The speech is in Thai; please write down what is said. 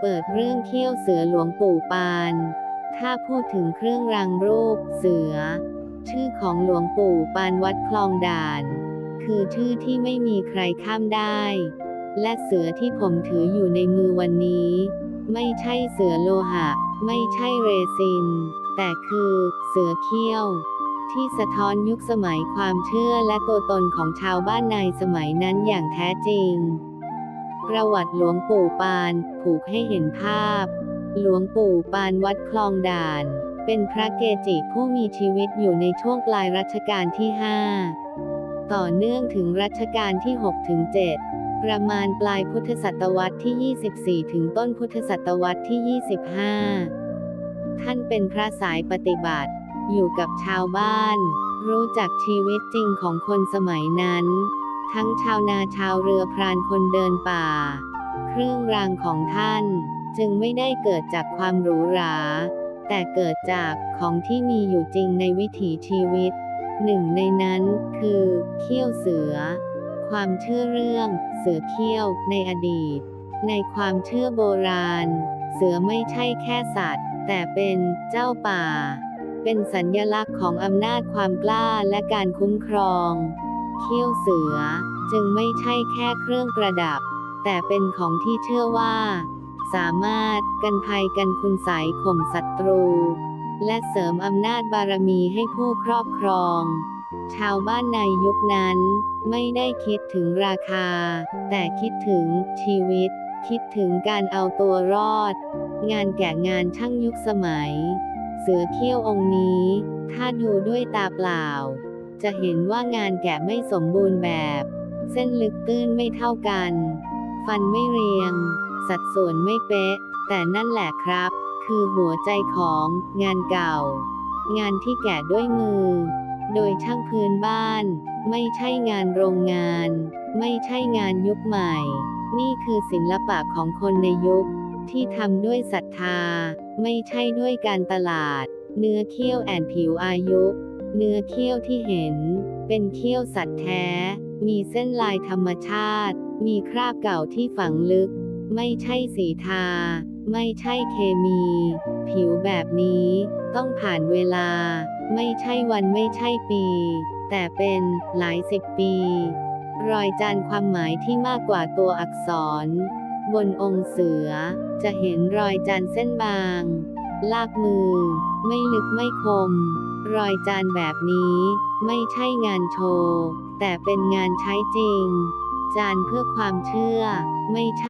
เปิดเรื่องเขี้ยวเสือหลวงปู่ปาน ถ้าพูดถึงเครื่องรางรูปเสือ ชื่อของหลวงปู่ปานวัดคลองด่าน คือชื่อที่ไม่มีใครข้ามได้ และเสือที่ผมถืออยู่ในมือวันนี้ ไม่ใช่เสือโลหะ ไม่ใช่เรซิน แต่คือเสือเขี้ยว ที่สะท้อนยุคสมัยความเชื่อและตัวตนของชาวบ้านในสมัยนั้นอย่างแท้จริง ประวัติหลวงปู่ปานผูกให้เห็นภาพ หลวงปู่ปานวัดคลองด่าน เป็นพระเกจิผู้มีชีวิตอยู่ในช่วงปลายรัชกาลที่ 5 ต่อเนื่องถึงรัชกาลที่ 6 ถึง 7 ประมาณปลายพุทธศตวรรษที่ 24 ถึงต้นพุทธศตวรรษที่ 25 ท่านเป็นพระสายปฏิบัติ อยู่กับชาวบ้าน รู้จักชีวิตจริงของคนสมัยนั้น ทั้งชาวนาชาวเรือพรานคนเดินป่า เครื่องรางของท่านจึงไม่ได้เกิดจากความหรูหรา แต่เกิดจากของที่มีอยู่จริงในวิถีชีวิต หนึ่งในนั้นคือเขี้ยวเสือ ความเชื่อเรื่อง เสือเขี้ยวในอดีต ในความเชื่อโบราณ เสือไม่ใช่แค่สัตว์ แต่เป็นเจ้าป่า เป็นสัญญลักษณ์ของอำนาจความกล้าและการคุ้มครอง เขี้ยวเสือ จึงไม่ใช่แค่เครื่องประดับ แต่เป็นของที่เชื่อว่า สามารถกันภัยกันคุณใสยข่มศัตรู และเสริมอำนาจบารมีให้ผู้ครอบครอง ชาวบ้านในยุคนั้นไม่ได้คิดถึงราคา แต่คิดถึงชีวิต คิดถึงการเอาตัวรอด งานแกะงานช่างยุคสมัย เสือเขี้ยวองค์นี้ ถ้าดูด้วยตาเปล่า จะเห็นว่างานแกะไม่สมบูรณ์แบบ เส้นลึกตื้นไม่เท่ากัน ฟันไม่เรียง สัดส่วนไม่เป๊ะ แต่นั่นแหละครับ คือหัวใจของงานเก่า งานที่แกะด้วยมือ โดยช่างพื้นบ้าน ไม่ใช่งานโรงงาน ไม่ใช่งานยุคใหม่ นี่คือศิลปะของคนในยุค ที่ทำด้วยศรัทธา ไม่ใช่ด้วยการตลาด เนื้อเขี้ยวแอนผิวอายุ เนื้อเขี้ยวที่เห็น เป็นเขี้ยวสัตว์แท้ มีเส้นลายธรรมชาติ มีคราบเก่าที่ฝังลึก ไม่ใช่สีทา ไม่ใช่เคมี ผิวแบบนี้ ต้องผ่านเวลา ไม่ใช่วันไม่ใช่ปี แต่เป็นหลายสิบปี รอยจานความหมายที่มากกว่าตัวอักษร บนองค์เสือ จะเห็นรอยจานเส้นบาง ลากมือ ไม่ลึกไม่คม รอยจานแบบนี้ ไม่ใช่งานโชว์ แต่เป็นงานใช้จริง จานเพื่อความเชื่อ ไม่ใช่